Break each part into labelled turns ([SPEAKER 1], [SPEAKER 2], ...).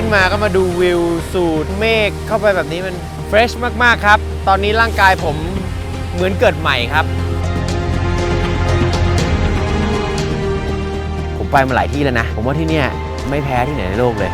[SPEAKER 1] ขึ้นมาก็มาดูวิวสูดเมฆเข้าไปแบบนี้มันเฟรชมาก ๆ ครับ ตอนนี้ร่างกายผมเหมือนเกิดใหม่ครับ ผมไปมาหลายที่แล้วนะ ผมว่าที่เนี่ยไม่แพ้ที่ไหนในโลกเลย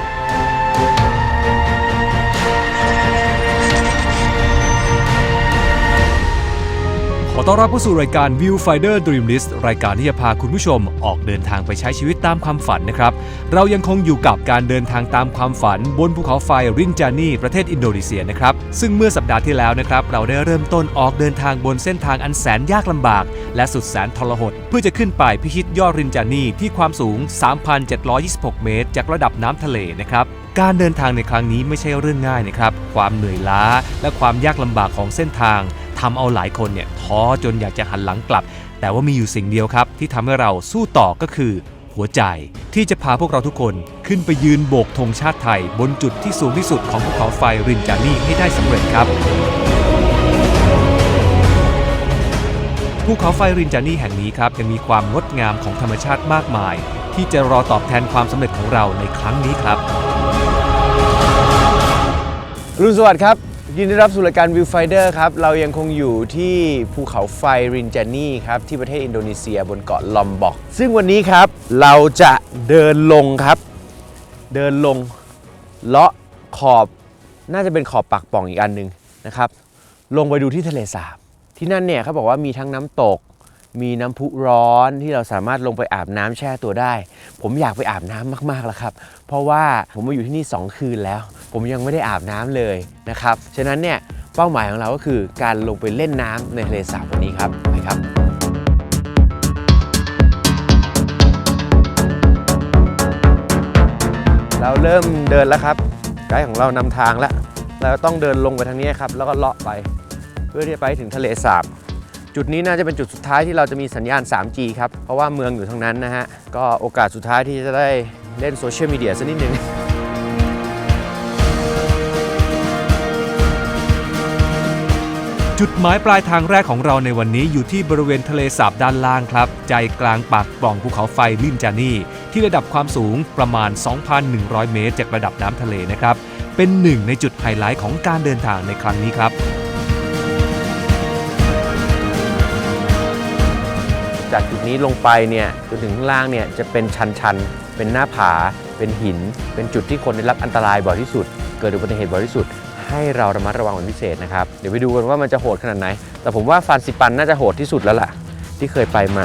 [SPEAKER 2] ขอต้อนรับเข้าสู่รายการ Viewfinder Dream List รายการที่จะพาคุณผู้ชมออกเดินทางไปใช้ชีวิตตามความฝันนะครับ เรายังคงอยู่กับการเดินทางตามความฝัน บนภูเขาไฟรินจานีประเทศอินโดนีเซียนะครับ ซึ่งเมื่อสัปดาห์ที่แล้วนะครับ เราได้เริ่มต้นออกเดินทางบนเส้นทางอันแสนยากลำบาก และสุดแสนทรหด เพื่อจะขึ้นไปพิชิตยอดรินจานีที่ความสูง 3,726 เมตร จากระดับน้ำทะเลนะครับการเดินทางในครั้งนี้ไม่ใช่เรื่องง่ายนะครับ ความเหนื่อยล้า และความยากลำบากของเส้นทาง ทำเอาหลายคนเนี่ยท้อจนอยากจะหันหลังกลับ แต่ว่ามีอยู่สิ่งเดียวครับ ที่ทำให้เราสู้ต่อก็คือ หัวใจที่จะพาพวกเราทุกคนขึ้นไปยืนโบกธงชาติไทย บนจุดที่สูงที่สุดของภูเขาไฟรินจานี่ให้ได้สำเร็จครับภูเขาไฟรินจานี่แห่งนี้ครับยังมีความงดงามของธรรมชาติมากมาย ที่จะรอตอบแทนความสำเร็จของเราในครั้งนี้ครับ
[SPEAKER 1] รุณสวัสดิ์ครับ ยินดีต้อนรับสู่รายการวิวไฟเดอร์ครับ เรายังคงอยู่ที่ภูเขาไฟรินจานี่ครับ ที่ประเทศอินโดนีเซียบนเกาะลอมบอก ซึ่งวันนี้ครับเราจะเดินลงครับ เดินลงเลาะขอบน่าจะเป็นขอบปากป่องอีกอันหนึ่งนะครับ ลงไปดูที่ทะเลสาบ ที่นั่นเนี่ยเขาบอกว่ามีทั้งน้ำตก มีน้ำพุร้อนที่เราสามารถลงไปอาบน้ำแช่ตัวได้ ผมอยากไปอาบน้ำมากๆแล้วครับ เพราะว่าผมมาอยู่ที่นี่ 2 คืนแล้ว ผมยังไม่ได้อาบน้ำเลยนะครับ ฉะนั้นเนี่ยเป้าหมายของเราก็คือการลงไปเล่นน้ำในทะเลสาบวันนี้ครับไปครับเราเริ่มเดินแล้วครับ ไกด์ของเรานำทางแล้ว เราต้องเดินลงไปทางนี้ครับ แล้วก็เลาะไป เพื่อที่จะไปถึงทะเลสาบ จุดนี้น่าจะเป็นจุดสุดท้ายที่เราจะมีสัญญาณ 3G ครับ เพราะว่าเมืองอยู่ทางนั้นนะฮะ ก็โอกาสสุดท้ายที่จะได้เล่นโซเชียลมีเดียสักนิดนึง
[SPEAKER 2] จุดหมายปลายทางแรกของเราในวันนี้อยู่ที่บริเวณทะเลสาบด้านล่างครับ ใจกลางปากปล่องภูเขาไฟลินจานีที่ระดับความสูงประมาณ 2,100 เมตรจากระดับน้ำทะเลนะครับ เป็นหนึ่งในจุดไฮไลท์ของการเดินทางในครั้งนี้ครับ
[SPEAKER 1] จากจุดนี้ลงไปเนี่ยจนถึงข้างล่างเนี่ยจะเป็นชันๆเป็นหน้าผา เป็นหิน เป็นจุดที่คนได้รับอันตรายบ่อยที่สุด เกิดอุบัติเหตุบ่อยที่สุด ให้เราระมัดระวังเป็นพิเศษนะครับ เดี๋ยวไปดูกันว่ามันจะโหดขนาดไหน แต่ผมว่าฟานซิปันน่าจะโหดที่สุดแล้วล่ะ ที่เคยไปมา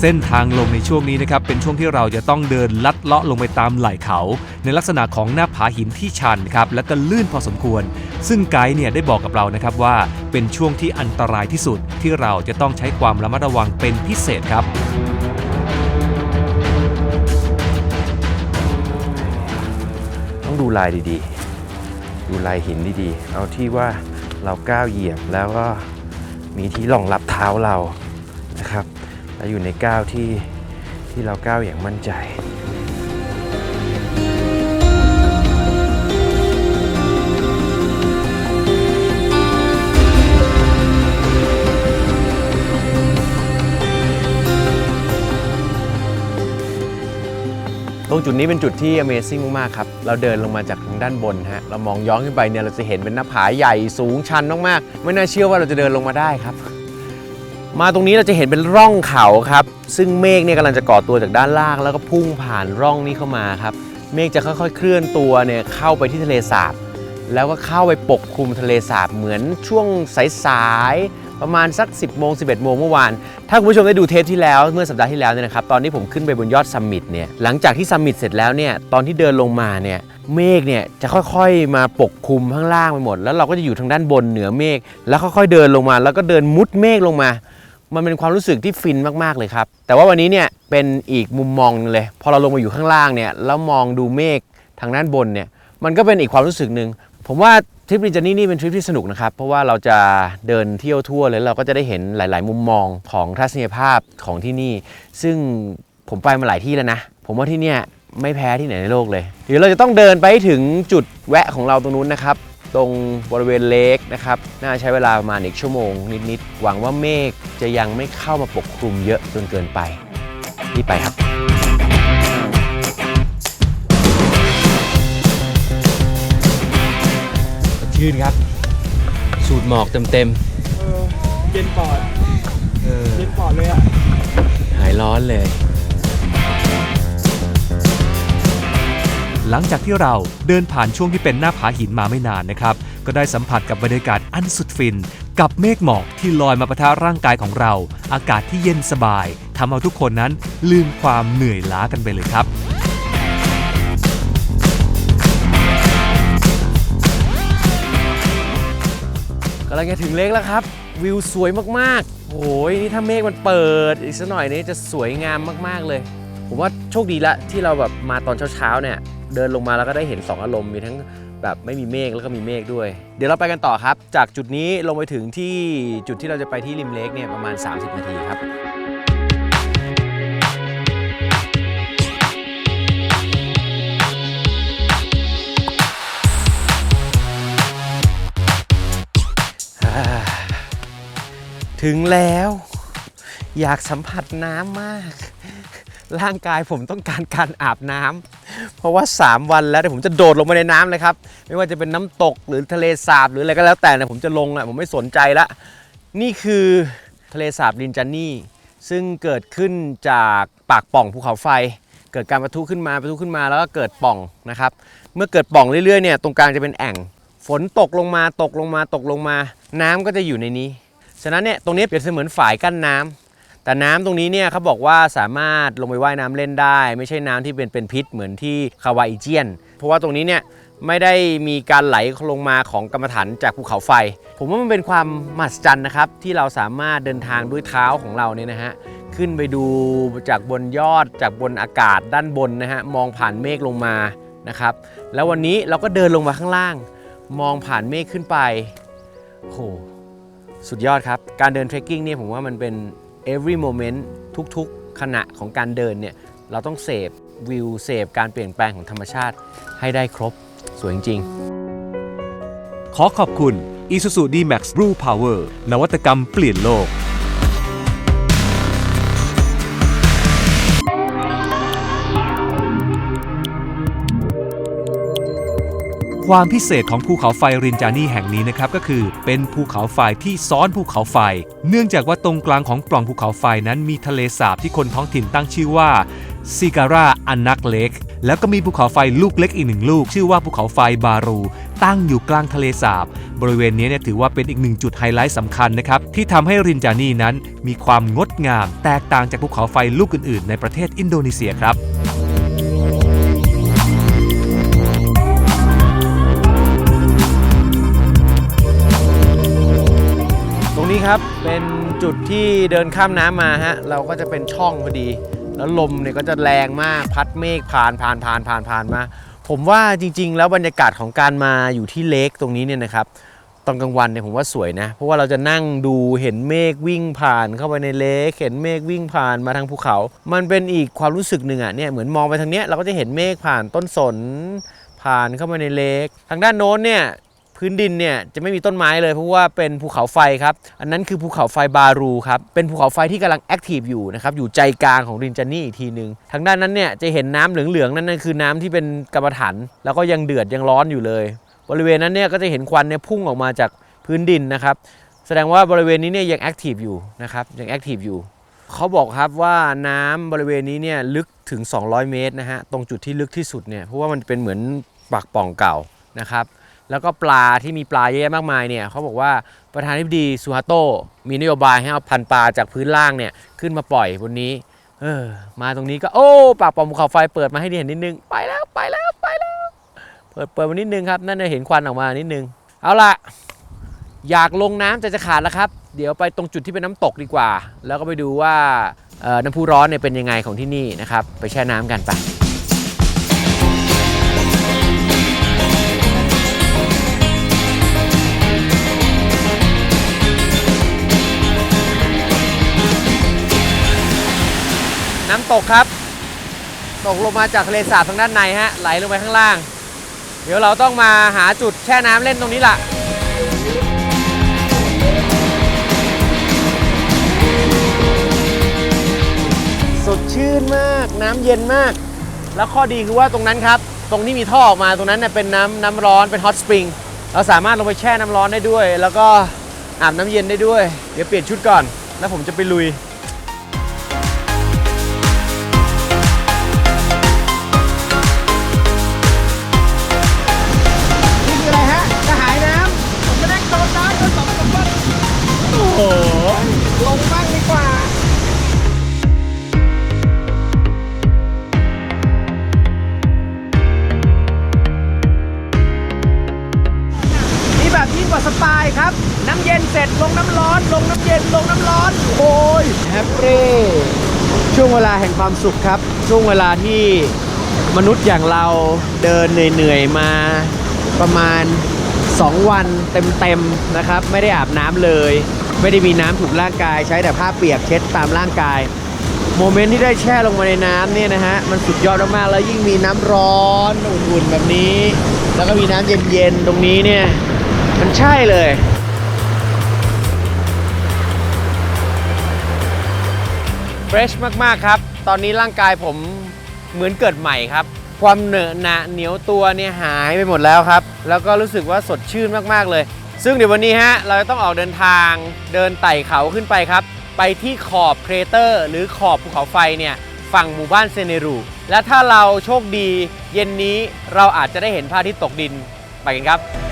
[SPEAKER 2] เส้นทางลงในช่วงนี้นะครับ เป็นช่วงที่เราจะต้องเดินลัดเลาะลงไปตามไหล่เขา ในลักษณะของหน้าผาหินที่ชันครับ และก็ลื่นพอสมควร ซึ่งไกด์เนี่ยได้บอกกับเรานะครับว่า เป็นช่วงที่อันตรายที่สุดที่เราจะต้องใช้ความระมัดระวังเป็นพิเศษครับ
[SPEAKER 1] ต้องดูลายดีๆ ดูลายหินดีๆ เอาที่ว่าเราก้าวเหยียบแล้วก็มีที่รองรับเท้าเรานะครับ และอยู่ในก้าวที่ที่เราก้าวอย่างมั่นใจ รงจุดนี้เป็นจุดที่ Amazing มากๆครับ เราเดินลงมาจากทางด้านบนฮะ เรามองย้อนขึ้นไปเนี่ยเราจะเห็นเป็นหน้าผาใหญ่สูงชันมากๆ ไม่น่าเชื่อว่าเราจะเดินลงมาได้ครับ มาตรงนี้เราจะเห็นเป็นร่องเขาครับ ซึ่งเมฆเนี่ยกำลังจะก่อตัวจากด้านล่าง แล้วก็พุ่งผ่านร่องนี้เข้ามาครับ เมฆจะค่อยๆ เคลื่อนตัวเนี่ยเข้าไปที่ทะเลสาบ แล้วก็เข้าไปปกคลุมทะเลสาบเหมือนช่วงสายๆประมาณสัก 10โมง11โมงเมื่อวาน ถ้าคุณผู้ชมได้ดูเทปที่แล้วเมื่อสัปดาห์ที่แล้วเนี่ยนะครับ ตอนที่ผมขึ้นไปบนยอดซัมมิตเนี่ยหลังจากที่ซัมมิตเสร็จแล้วเนี่ยตอนที่เดินลงมาเนี่ยเมฆเนี่ยจะค่อยๆมาปกคลุมข้างล่างไปหมด แล้วเราก็จะอยู่ทางด้านบนเหนือเมฆแล้วค่อยๆเดินลงมา แล้วก็เดินมุดเมฆลงมา มันเป็นความรู้สึกที่ฟินมากๆเลยครับแต่ว่าวันนี้เนี่ยเป็นอีกมุมมองหนึงเลยพอเราลงมาอยู่ข้างล่างเนี่ยแล้วมองดูเมฆทางด้านบนเนี่ยมันก็เป็นอีกความรู้สึกหนึ่ง ผมว่าทริปรินจานี่นี่เป็นทริปที่สนุกนะครับ เพราะว่าเราจะเดินเที่ยวทั่วเลยเราก็จะได้เห็นหลาย ๆ มุมมองของทัศนียภาพของที่นี่ ซึ่งผมไปมาหลายที่แล้วนะ ผมว่าที่เนี่ยไม่แพ้ที่ไหนในโลกเลยเดี๋ยวเราจะต้องเดินไปถึงจุดแวะของเราตรงนู้นนะครับ ตรงบริเวณเลกนะครับ น่าใช้เวลาประมาณอีกชั่วโมงนิด ๆ หวังว่าเมฆจะยังไม่เข้ามาปกคลุมเยอะจนเกินไปรีบไปครับ ชื่นครับ สูดหมอกเต็ม
[SPEAKER 3] เออเย็นปอด
[SPEAKER 1] ๆเออ
[SPEAKER 3] เย็นปอดเลยอะ
[SPEAKER 1] หายร้อนเลย
[SPEAKER 2] หลังจากที่เราเดินผ่านช่วงที่เป็นหน้าผาหินมาไม่นานนะครับ ก็ได้สัมผัสกับบรรยากาศอันสุดฟิน กับเมฆหมอกที่ลอยมาปะทะร่างกายของเรา อากาศที่เย็นสบายทำเอาทุกคนนั้นลืมความเหนื่อยล้ากันไปเลยครับำ
[SPEAKER 1] ลังจะถึงเล็กแล้วครับ วิวสวยมากๆโอ้ยนี่ถ้าเมฆมันเปิด อีกสักหน่อยนี้จะสวยงามมากๆเลย ผมว่าโชคดีละที่เราแบบมาตอนเช้าๆเนี่ย เดินลงมาแล้วก็ได้เห็น 2 อารมณ์มีทั้งแบบไม่มีเมฆแล้วก็มีเมฆด้วย เดี๋ยวเราไปกันต่อครับ จากจุดนี้ลงไปถึงที่จุดที่เราจะไปที่ริมเล็กเนี่ยประมาณ 30 นาทีครับ ถึงแล้ว อยากสัมผัสน้ำมาก ร่างกายผมต้องการการอาบน้ำเพราะว่า 3 วันแล้วเดี๋ยวผมจะโดดลงไปในน้ำเลยครับ ไม่ว่าจะเป็นน้ำตกหรือทะเลสาบหรืออะไรก็แล้วแต่เนี่ยผมจะลงอะผมไม่สนใจละนี่คือทะเลสาบลินจานี่ ซึ่งเกิดขึ้นจากปากป่องภูเขาไฟ เกิดการประทุขึ้นมาประทุขึ้นมาแล้วก็เกิดป่องนะครับ เมื่อเกิดป่องเรื่อยๆเนี่ยตรงกลางจะเป็นแอ่ง ฝนตกลงมาตกลงมาตกลงมา น้ำก็จะอยู่ในนี้ ฉะนั้นเนี่ยตรงนี้เปรียบเสมือนฝายกั้นน้ำแต่น้ำตรงนี้เนี่ยเขาบอกว่าสามารถลงไปว่ายน้ำเล่นได้ ไม่ใช่น้ำที่เป็นเป็นพิษเหมือนที่คาวาอิเจียน เพราะว่าตรงนี้เนี่ยไม่ได้มีการไหลลงมาของกรรมฐานจากภูเขาไฟ ผมว่ามันเป็นความมหัศจรรย์นะครับ ที่เราสามารถเดินทางด้วยเท้าของเราเนี่ยนะฮะขึ้นไปดูจากบนยอดจากบนอากาศด้านบนนะฮะมองผ่านเมฆลงมานะครับ แล้ววันนี้เราก็เดินลงมาข้างล่าง มองผ่านเมฆขึ้นไปโห สุดยอดครับ การเดินเทรคกิ้งเนี่ยผมว่ามันเป็น every moment ทุกๆ ขณะของการเดินเนี่ยเราต้องเสพวิวเสพการเปลี่ยนแปลงของธรรมชาติให้ได้ครบ สวยจริง
[SPEAKER 2] ขอขอบคุณ Isuzu D-Max Blue Power นวัตกรรมเปลี่ยนโลก ความพิเศษของภูเขาไฟรินจานี่แห่งนี้นะครับก็คือ เป็นภูเขาไฟที่ซ้อนภูเขาไฟ เนื่องจากว่าตรงกลางของปล่องภูเขาไฟนั้นมีทะเลสาบที่คนท้องถิ่นตั้งชื่อว่าซิการาอันนักเล็ก แล้วก็มีภูเขาไฟลูกเล็กอีกหนึ่งลูก ชื่อว่าภูเขาไฟบารู ตั้งอยู่กลางทะเลสาบ บริเวณนี้เนี่ยถือว่าเป็นอีกหนึ่งจุดไฮไลท์สำคัญนะครับ ที่ทำให้รินจานี่นั้นมีความงดงาม แตกต่างจากภูเขาไฟลูกอื่นๆ ในประเทศอินโดนีเซียครับ
[SPEAKER 1] ครับ เป็นจุดที่เดินข้ามน้ำมาฮะ เราก็จะเป็นช่องพอดี แล้วลมเนี่ยก็จะแรงมาก พัดเมฆผ่านผ่านผ่านผ่านผ่านมา ผมว่าจริง ๆ แล้วบรรยากาศของการมาอยู่ที่เลคตรงนี้เนี่ยนะครับ ตอนกลางวันเนี่ยผมว่าสวยนะ เพราะว่าเราจะนั่งดูเห็นเมฆวิ่งผ่านเข้าไปในเลค เห็นเมฆวิ่งผ่านมาทางภูเขา มันเป็นอีกความรู้สึกหนึ่งอะเนี่ย เหมือนมองไปทางเนี้ยเราก็จะเห็นเมฆผ่านต้นสนผ่านเข้ามาในเลค ทางด้านโน้นเนี่ย พื้นดินเนี่ยจะไม่มีต้นไม้เลยเพราะว่าเป็นภูเขาไฟครับ อันนั้นคือภูเขาไฟบารูครับ เป็นภูเขาไฟที่กำลังแอคทีฟอยู่นะครับ อยู่ใจกลางของรินจานี่อีกทีหนึ่งทางด้านนั้นเนี่ยจะเห็นน้ำเหลืองๆ นั่นนั่นคือน้ำที่เป็นกรรมฐานแล้วก็ยังเดือดยังร้อนอยู่เลย บริเวณนั้นเนี่ยก็จะเห็นควันเนี่ยพุ่งออกมาจากพื้นดินนะครับ แสดงว่าบริเวณนี้เนี่ยยังแอคทีฟอยู่นะครับยังแอคทีฟอยู่เขาบอกครับว่าน้ำบริเวณนี้เนี่ยลึกถึง 200 เมตรนะฮะตรงจุดที่ลึกที่สุดเนี่ยเพราะว่ามันเป็นเหมือนปากป่องเก่านะครับ แล้วก็ปลาที่มีปลาเยอะแยะมากมายเนี่ยเขาบอกว่าประธานาธิบดีซูฮาโตมีนโยบายให้เอาพันปลาจากพื้นล่างเนี่ยขึ้นมาปล่อยบนนี้ เออ มาตรงนี้ก็โอ้ปากปองภูเขาไฟเปิดมาให้ได้เห็นนิดนึงไปแล้วไปแล้วไปแล้ว เปิดเปิดมานิดนึงครับนั่นจะเห็นควันออกมานิดนึง เอาล่ะ อยากลงน้ำจะจะขาดแล้วครับ เดี๋ยวไปตรงจุดที่เป็นน้ำตกดีกว่า แล้วก็ไปดูว่าน้ำพุร้อนเนี่ยเป็นยังไงของที่นี่นะครับ ไปแช่น้ำกันไป น้ำตกครับ ตกลงมาจากทะเลสาบทางด้านในฮะไหลลงไปข้างล่าง เดี๋ยวเราต้องมาหาจุดแช่น้ำเล่นตรงนี้ล่ะสดชื่นมากน้ำเย็นมาก แล้วข้อดีคือว่าตรงนั้นครับ ตรงที่มีท่อออกมาตรงนั้นเนี่ยเป็นน้ำน้ำร้อนเป็นฮอตสปริงเราสามารถลงไปแช่น้ำร้อนได้ด้วย แล้วก็อาบน้ำเย็นได้ด้วย เดี๋ยวเปลี่ยนชุดก่อน แล้วผมจะไปลุย เวลาแห่งความสุขครับ ช่วงเวลาที่มนุษย์อย่างเราเดินเหนื่อยๆมาประมาณ 2 วันเต็มๆนะครับ ไม่ได้อาบน้ำเลย ไม่ได้มีน้ำถูกร่างกาย ใช้แต่ผ้าเปียกเช็ดตามร่างกาย โมเมนต์ที่ได้แช่ลงมาในน้ำเนี่ยนะฮะมันสุดยอดมากๆแล้วยิ่งมีน้ำร้อนอุ่นๆแบบนี้ แล้วก็มีน้ำเย็นๆตรงนี้เนี่ยมันใช่เลย รชมากๆครับ ตอนนี้ร่างกายผมเหมือนเกิดใหม่ครับ ความเหนอะหนะเหนียวตัวเนี่ยหายไปหมดแล้วครับ แล้วก็รู้สึกว่าสดชื่นมากๆเลย ซึ่งเดี๋ยววันนี้ฮะเราจะต้องออกเดินทางเดินไต่เขาขึ้นไปครับ ไปที่ขอบเครเตอร์ หรือขอบภูเขาไฟเนี่ยฝั่งหมู่บ้านเซเนรูและถ้าเราโชคดี เย็นนี้เราอาจจะได้เห็นพระอาทิตย์ตกดินไปกันครับ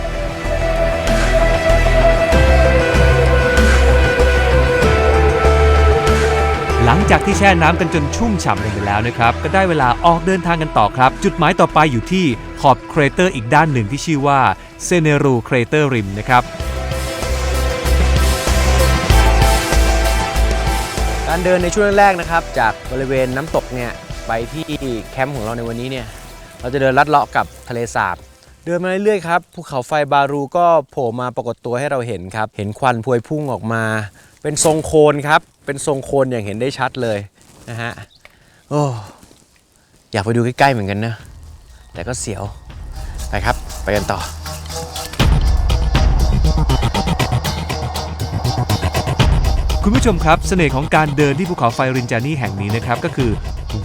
[SPEAKER 2] หลังจากที่แช่น้ำกันจนชุ่มฉ่ำเลยกันแล้วนะครับ ก็ได้เวลาออกเดินทางกันต่อครับ จุดหมายต่อไปอยู่ที่ขอบเครเตอร์อีกด้านหนึ่งที่ชื่อว่าเซเนรูเครเตอร์ริมนะครับ
[SPEAKER 1] การเดินในช่วงแรกนะครับ จากบริเวณน้ำตกเนี่ยไปที่แคมป์ของเราในวันนี้เนี่ยเราจะเดินลัดเลาะกับทะเลสาบเดินมาเรื่อยๆครับภูเขาไฟบารูก็โผล่มาปรากฏตัวให้เราเห็นครับ เห็นควันพวยพุ่งออกมา เป็นทรงโคนครับ เป็นทรงโคนอย่างเห็นได้ชัดเลยนะฮะโอ้อยากไปดูใกล้ๆเหมือนกันนะ แต่ก็เสียว ไปครับ ไปกันต่อ
[SPEAKER 2] คุณผู้ชมครับเสน่ห์ของการเดินที่ภูเขาไฟรินจานี่แห่งนี้นะครับก็คือ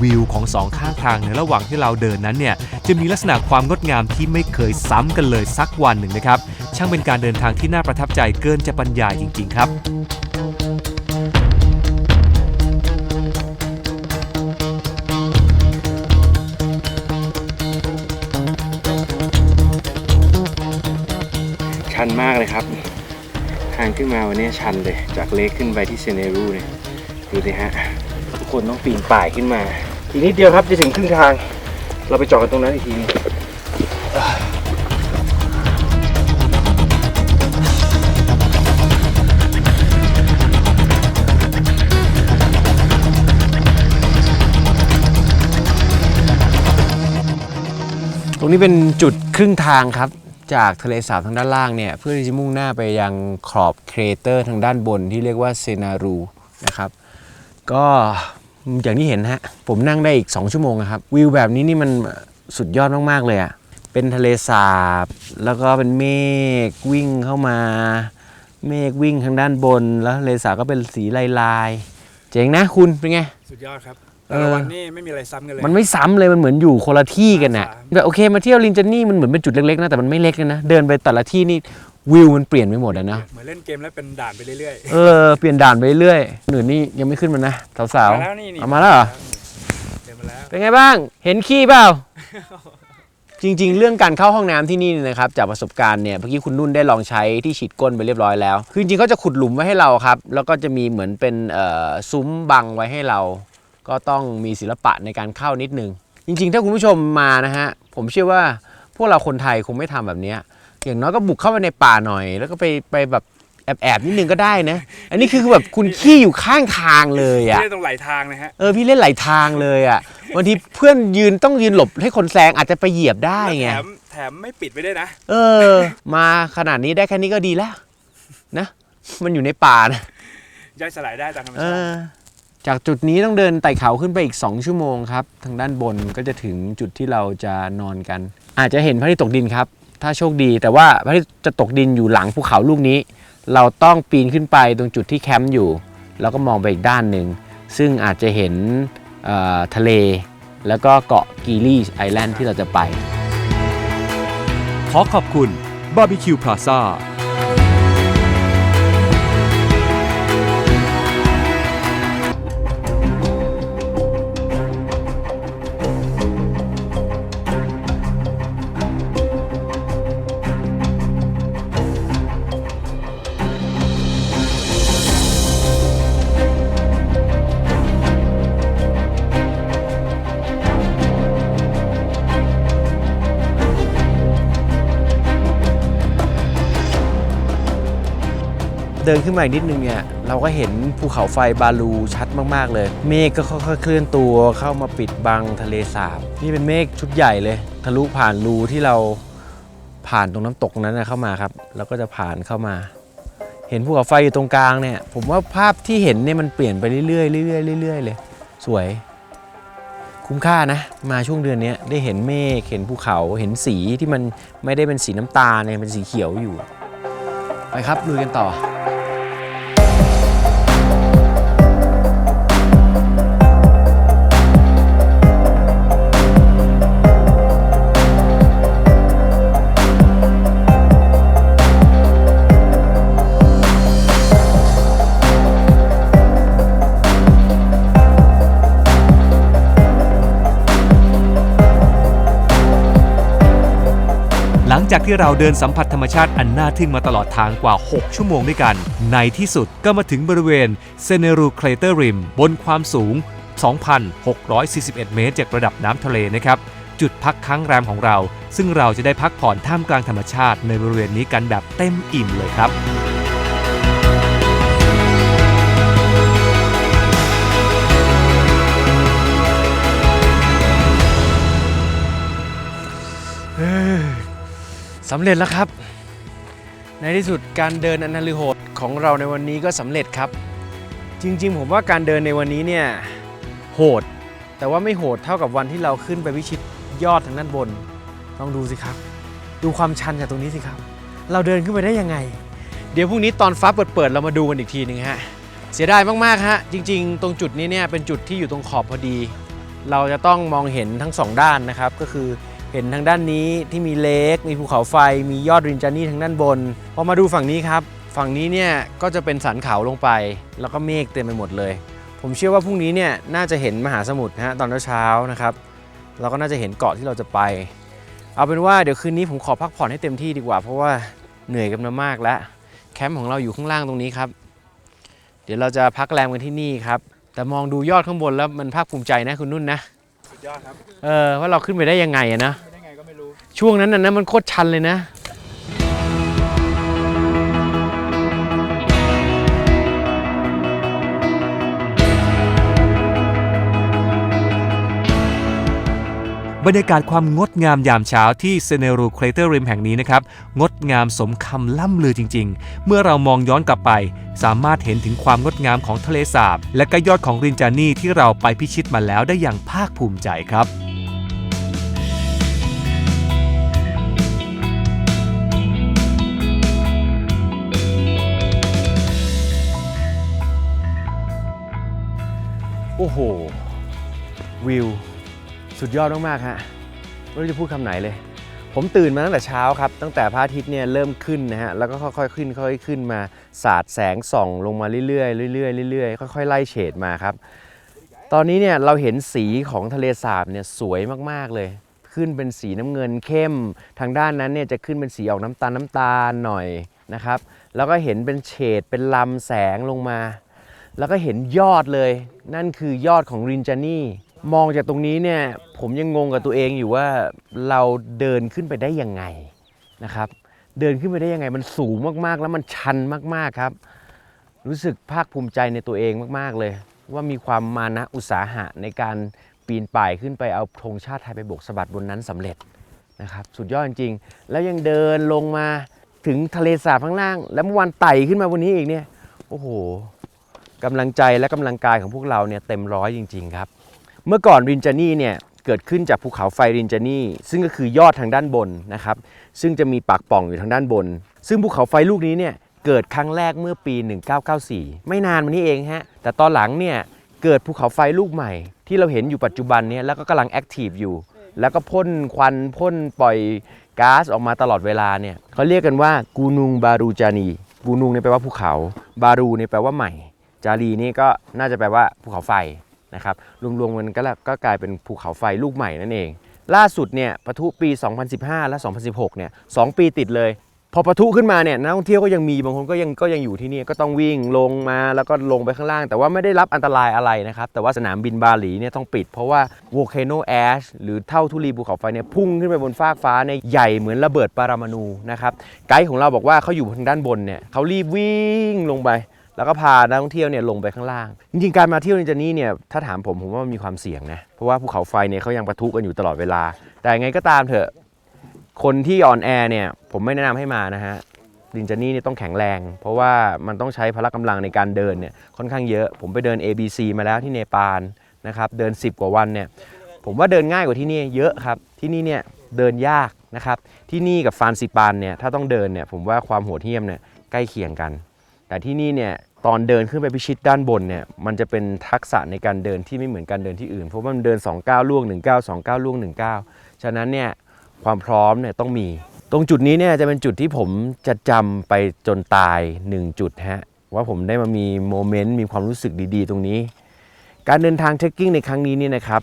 [SPEAKER 2] วิวของสองข้างทางในระหว่างที่เราเดินนั้นเนี่ยจะมีลักษณะความงดงามที่ไม่เคยซ้ำกันเลยสักวันหนึ่งนะครับ ช่างเป็นการเดินทางที่น่าประทับใจเกินจะบรรยายจริง ๆ ครับ
[SPEAKER 4] นมากเลยครับ ทางขึ้นมาวันนี้ชันเลย จากเลกขึ้นไปที่เซเนรูเนี่ย ดูสิฮะ ทุกคนต้องปีนป่ายขึ้นมาอีกนิดเดียวครับจะถึงครึ่งทาง เราไปจอดกันตรงนั้นอีกทีนึง
[SPEAKER 1] ตรงนี้เป็นจุดครึ่งทางครับ จากทะเลสาบทางด้านล่างเนี่ยเพื่อที่จะมุ่งหน้าไปยังขอบเครเตอร์ทางด้านบนที่เรียกว่าเซนารูนะครับ ก็อย่างที่เห็นฮะผมนั่งได้อีก 2 ชั่วโมงครับ วิวแบบนี้นี่มันสุดยอดมาก ๆ เลยอะ่ะ เป็นทะเลสาบ แล้วก็เป็นเมฆวิ่งเข้ามา เมฆวิ่งทางด้านบน แล้วทะเลสาบก็เป็นสีลายๆ เจ๋งนะคุณเป็นไง
[SPEAKER 3] สุดยอดครับ แต่
[SPEAKER 1] อ
[SPEAKER 3] ละวันนี่ไม่มีอะไรซ้ำกันเลย
[SPEAKER 1] มันไม่ซ้ำเลยมันเหมือนอยู่คนละที่กันน่ะ
[SPEAKER 3] ซ้ำ
[SPEAKER 1] แบบโอเคมาเที่ยวลินจานี่มันเหมือนเป็นจุดเล็กๆนะแต่มันไม่เล็กเลยนะเดินไปแต่ละที่นี่วิวมันเปลี่ยนไปหมดอะนะ
[SPEAKER 3] เหมือนเล่นเกมแล้วเป็นด่านไปเรื่อย
[SPEAKER 1] เออเปลี่ยนด่านไปเรื่อยหนือนี่ยังไม่ขึ้นมานะสาว
[SPEAKER 3] มาแล้วนี่นี่
[SPEAKER 1] เอามาแล้วเหรอ
[SPEAKER 3] เดินมาแล้ว
[SPEAKER 1] เป็นไงบ้าง เห็นขี้เปล่า จริงๆ เรื่องการเข้าห้องน้ำที่นี่นะครับจากประสบการณ์เนี่ยเมื่อกี้คุณนุ่นได้ลองใช้ที่ฉีดก้นไปเรียบร้อยแล้ว คือจริงๆเขาจะขุดหลุมไว้ให้เราครับ แล้วก็จะมีเหมือนเป็นเอ่อซุ้มบังไว้ให้เรา ก็ต้องมีศิลปะในการเข้านิดนึง จริง ๆ ถ้าคุณผู้ชมมานะฮะ ผมเชื่อว่าพวกเราคนไทยคงไม่ทำแบบเนี้ยอย่างน้อยก็บุกเข้าไปในป่าหน่อย แล้วก็ไปไปแบบแอบๆนิดนึงก็ได้นะ อันนี้คือแบบคุณขี้อยู่ข้างทางเลยอะ
[SPEAKER 3] เล่นตรงไหลทางนะฮะ
[SPEAKER 1] เออพี่เล่นหลายทางเลยอะบางทีเพื่อนยืนต้องยืนหลบให้คนแซงอาจจะไปเหยียบได้
[SPEAKER 3] แล้ว
[SPEAKER 1] ไง
[SPEAKER 3] แถมแถมไม่ปิดไว้ด้วยนะ
[SPEAKER 1] เออ มาขนาดนี้ได้แค่นี้ก็ดีแล้วนะ มันอยู่ในป่านะ
[SPEAKER 3] ย่อยสลายได้ตามธรรม
[SPEAKER 1] เอ
[SPEAKER 3] ชาติ
[SPEAKER 1] อ จากจุดนี้ต้องเดินไต่เขาขึ้นไปอีก 2 ชั่วโมงครับ ทางด้านบนก็จะถึงจุดที่เราจะนอนกัน อาจจะเห็นพระอาทิตย์ตกดินครับ ถ้าโชคดี แต่ว่าพระอาทิตย์จะตกดินอยู่หลังภูเขาลูกนี้ เราต้องปีนขึ้นไปตรงจุดที่แคมป์อยู่ แล้วก็มองไปอีกด้านหนึ่ง ซึ่งอาจจะเห็นทะเล แล้วก็เกาะกีรีไอแลนด์ที่เราจะไป
[SPEAKER 2] ขอขอบคุณบาร์บีคิวพลาซ่า
[SPEAKER 1] เดินขึ้นมาอีกนิดนึงเนี่ยเราก็เห็นภูเขาไฟบาลูชัดมากๆเลย เมฆก็ค่อยๆเคลื่อนตัวเข้ามาปิดบังทะเลสาบ นี่เป็นเมฆชุดใหญ่เลย ทะลุผ่านรูที่เราผ่านตรงน้ำตกนั้นนะเข้ามาครับ แล้วก็จะผ่านเข้ามา เห็นภูเขาไฟอยู่ตรงกลางเนี่ย ผมว่าภาพที่เห็นเนี่ยมันเปลี่ยนไปเรื่อยๆเรื่อยๆเรื่อยๆเลย สวย คุ้มค่านะ มาช่วงเดือนนี้ได้เห็นเมฆเห็นภูเขาเห็นสีที่มันไม่ได้เป็นสีน้ำตาลเนี่ยเป็นสีเขียวอยู่ ไปครับลุยกันต่อ
[SPEAKER 2] ลังจากที่เราเดินสัมผัสธรรมชาติอันน่าทึ่งมาตลอดทางกว่า 6 ชั่วโมงด้วยกัน ในที่สุดก็มาถึงบริเวณเซเนรูเครเตอร์ริมบนความสูง 2,641 เมตรจากระดับน้ำทะเลนะครับ จุดพักค้างแรมของเรา ซึ่งเราจะได้พักผ่อนท่ามกลางธรรมชาติในบริเวณนี้กันแบบเต็มอิ่มเลยครับ
[SPEAKER 1] สำเร็จแล้วครับ ในที่สุดการเดินอนาลิโหดของเราในวันนี้ก็สำเร็จครับ จริงๆ ผมว่าการเดินในวันนี้เนี่ยโหด แต่ว่าไม่โหดเท่ากับวันที่เราขึ้นไปพิชิตยอดทางด้านบนลองดูสิครับ ดูความชันจากตรงนี้สิครับ เราเดินขึ้นไปได้ยังไง เดี๋ยวพรุ่งนี้ตอนฟ้าเปิดๆเรามาดูกันอีกทีหนึงฮะเสียดายมากๆฮะจริง ๆ ตรงจุดนี้เนี่ยเป็นจุดที่อยู่ตรงขอบพอดี เราจะต้องมองเห็นทั้งสองด้านนะครับก็คือ เห็นทางด้านนี้ที่มีเลค มีภูเขาไฟ มียอดรินจานี่ทางด้านบน พอมาดูฝั่งนี้ครับ ฝั่งนี้เนี่ยก็จะเป็นสันเขาลงไป แล้วก็เมฆเต็มไปหมดเลย ผมเชื่อว่าพรุ่งนี้เนี่ยน่าจะเห็นมหาสมุทรนะฮะตอนเช้าๆนะครับ เราก็น่าจะเห็นเกาะที่เราจะไป เอาเป็นว่าเดี๋ยวคืนนี้ผมขอพักผ่อนให้เต็มที่ดีกว่า เพราะว่าเหนื่อยกันมามากแล้วแคมป์ของเราอยู่ข้างล่างตรงนี้ครับ เดี๋ยวเราจะพักแรมกันที่นี่ครับ แต่มองดูยอดข้างบนแล้วมันภาคภูมิใจนะคุณนุ่นนะ
[SPEAKER 3] สุดยอดครับ
[SPEAKER 1] เออว่าเราขึ้นไปได้ยังไงอะนะ
[SPEAKER 3] ไม่ได้ไงก็ไม่รู้
[SPEAKER 1] ช่วงนั้นน่ะนะมันโคตรชันเลยนะ
[SPEAKER 2] บรรยากาศความงดงามยามเช้าที่เซเนรูเครเตอร์ริมแห่งนี้นะครับ งดงามสมคำล่ำลือจริง ๆ เมื่อเรามองย้อนกลับไป สามารถเห็นถึงความงดงามของทะเลสาบ และก็ยอดของรินจานี่ที่เราไปพิชิตมาแล้วได้อย่างภาคภูมิใจครับ
[SPEAKER 1] โอ้โห วิว สุดยอดมากๆฮะไม่รู้จะพูดคำไหนเลย ผมตื่นมาตั้งแต่เช้าครับ ตั้งแต่พระอาทิตย์เนี่ยเริ่มขึ้นนะฮะแล้วก็ค่อยๆขึ้นค่อยๆขึ้นมาสาดแสงส่องลงมาเรื่อยๆเรื่อยๆเรื่อยๆค่อยๆไล่เฉดมาครับ ตอนนี้เนี่ยเราเห็นสีของทะเลสาบเนี่ยสวยมากๆเลย ขึ้นเป็นสีน้ำเงินเข้ม ทางด้านนั้นเนี่ยจะขึ้นเป็นสีออกน้ำตาลน้ำตาลหน่อยนะครับ แล้วก็เห็นเป็นเฉดเป็นลำแสงลงมา แล้วก็เห็นยอดเลย นั่นคือยอดของรินจานี่ มองจากตรงนี้เนี่ยผมยังงงกับตัวเองอยู่ว่าเราเดินขึ้นไปได้ยังไงนะครับ เดินขึ้นไปได้ยังไงมันสูงมากๆ แล้วมันชันมากๆครับ รู้สึกภาคภูมิใจในตัวเองมากๆเลย ว่ามีความมานะอุตสาหะในการปีนป่ายขึ้นไปเอาธงชาติไทยไปโบกสะบัดบนนั้นสำเร็จนะครับ สุดยอดจริงๆ แล้วยังเดินลงมาถึงทะเลสาบข้างล่าง แล้วเมื่อวานไต่ขึ้นมาวันนี้อีกเนี่ยโอ้โหกำลังใจและกำลังกายของพวกเราเนี่ยเต็มร้อยจริง ๆ ครับ เมื่อก่อนรินจานี่เนี่ยเกิดขึ้นจากภูเขาไฟรินจานี่ซึ่งก็คือยอดทางด้านบนนะครับ ซึ่งจะมีปากป่องอยู่ทางด้านบน ซึ่งภูเขาไฟลูกนี้เนี่ยเกิดครั้งแรกเมื่อปี 1994 ไม่นานมานี้เองฮะแต่ตอนหลังเนี่ยเกิดภูเขาไฟลูกใหม่ ที่เราเห็นอยู่ปัจจุบันเนี่ยแล้วก็กำลังแอคทีฟอยู่ แล้วก็พ่นควันพ่นปล่อยก๊าซออกมาตลอดเวลาเนี่ยเขาเรียกกันว่ากูนุงบารูจานีกูนุงเนี่ยแปลว่าภูเขา บารูเนี่ยแปลว่าใหม่ จารีนี่ก็น่าจะแปลว่าภูเขาไฟ นะครับรวมๆมันก็ก็กลายเป็นภูเขาไฟลูกใหม่นั่นเอง ล่าสุดเนี่ยปะทุปี 2015 และ 2016 เนี่ยสองปีติดเลย พอปะทุขึ้นมาเนี่ยนักท่องเที่ยวก็ยังมีบางคนก็ยังก็ยังอยู่ที่นี่ก็ต้องวิ่งลงมาแล้วก็ลงไปข้างล่าง แต่ว่าไม่ได้รับอันตรายอะไรนะครับแต่ว่าสนามบินบาหลีเนี่ยต้องปิด เพราะว่า volcano ash หรือเท่าทุลีภูเขาไฟเนี่ยพุ่งขึ้นไปบนฟากฟ้าเนี่ยใหญ่เหมือนระเบิดปรมาณูนะครับไกด์ของเราบอกว่าเขาอยู่ทางด้านบนเนี่ยเขารีบวิ่งลงไป แล้วก็พานักท่องเที่ยวเนี่ยลงไปข้างล่าง จริงๆการมาเที่ยวในจานี่เนี่ยถ้าถามผมผมว่ามันมีความเสี่ยงนะเพราะว่าภูเขาไฟเนี่ยเขายังปะทุกันอยู่ตลอดเวลา แต่ยังไงก็ตามเถอะคนที่อ่อนแอเนี่ยผมไม่แนะนำให้มานะฮะดินจานี่เนี่ยต้องแข็งแรง เพราะว่ามันต้องใช้พละกำลังในการเดินเนี่ยค่อนข้างเยอะ ผมไปเดิน ABC มาแล้วที่เนปาลนะครับเดิน 10 กว่าวันเนี่ยผมว่าเดินง่ายกว่าที่นี่เยอะครับที่นี่เนี่ยเดินยากนะครับที่นี่กับฟานซิปานเนี่ยถ้าต้องเดินเนี่ยผมว่าความโหดเหี้ยมเนี่ยใกล้เคียงกัน แต่ที่นี่เนี่ย ตอนเดินขึ้นไปพิชิตด้านบนเนี่ยมันจะเป็นทักษะในการเดินที่ไม่เหมือนการเดินที่อื่น เพราะว่ามันเดิน2ก้าล่วง1ก้าว2ก้าล่วง1ก้าฉะนั้นเนี่ยความพร้อมเนี่ยต้องมี ตรงจุดนี้เนี่ยจะเป็นจุดที่ผมจะจำไปจนตาย 1 จุดฮะว่าผมได้มามีโมเมนต์มีความรู้สึกดีๆ ตรงนี้ การเดินทางเทคกิ้งในครั้งนี้เนี่ยนะครับ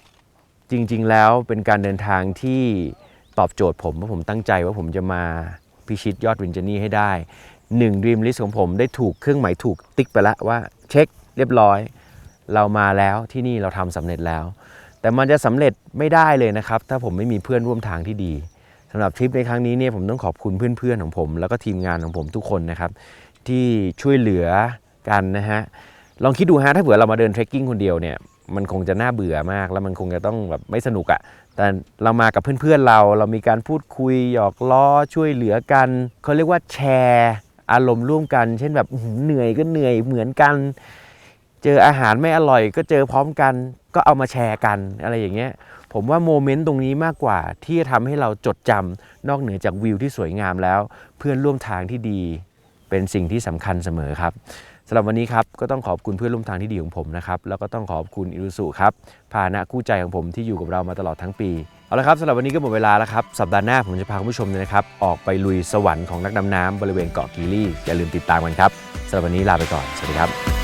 [SPEAKER 1] จริงๆแล้วเป็นการเดินทางที่ตอบโจทย์ผมว่าผมตั้งใจว่าผมจะมาพิชิตยอดวินเจนี่ให้ได้ หนึ่งดีมลิสของผมได้ถูกเครื่องหมายถูกติ๊กไปแล้วว่าเช็คเรียบร้อย เรามาแล้วที่นี่เราทำสำเร็จแล้ว แต่มันจะสำเร็จไม่ได้เลยนะครับ ถ้าผมไม่มีเพื่อนร่วมทางที่ดีสำหรับทริปในครั้งนี้เนี่ยผมต้องขอบคุณเพื่อนๆของผม แล้วก็ทีมงานของผมทุกคนนะครับ ที่ช่วยเหลือกันนะฮะลองคิดดูฮะถ้าเผื่อเรามาเดินเทรคกิ้งคนเดียวเนี่ยมันคงจะน่าเบื่อมาก แล้วมันคงจะต้องแบบไม่สนุกอะ่ะ แต่เรามากับเพื่อนๆเรา เรามีการพูดคุยหยอกล้อช่วยเหลือกันเขาเรียกว่าแชร์ อารมณ์ร่วมกัน เช่นแบบเหนื่อยก็เหนื่อยเหมือนกัน เจออาหารไม่อร่อย ก็เจอพร้อมกัน ก็เอามาแชร์กันอะไรอย่างเงี้ย ผมว่าโมเมนต์ตรงนี้มากกว่าที่จะทำให้เราจดจำนอกเหนือจากวิวที่สวยงามแล้ว เพื่อนร่วมทางที่ดีเป็นสิ่งที่สำคัญเสมอครับสำหรับวันนี้ครับก็ต้องขอบคุณเพื่อนร่วมทางที่ดีของผมนะครับแล้วก็ต้องขอบคุณอิรุสุครับพาหนะคู่ใจของผมที่อยู่กับเรามาตลอดทั้งปี เอาละครับสำหรับวันนี้ก็หมดเวลาแล้วครับสัปดาห์หน้าผมจะพาคุณผู้ชมเนี่ยนะครับออกไปลุยสวรรค์ของนักดำน้ำบริเวณเกาะกีรี่อย่าลืมติดตามกันครับสำหรับวันนี้ลาไปก่อนสวัสดีครับ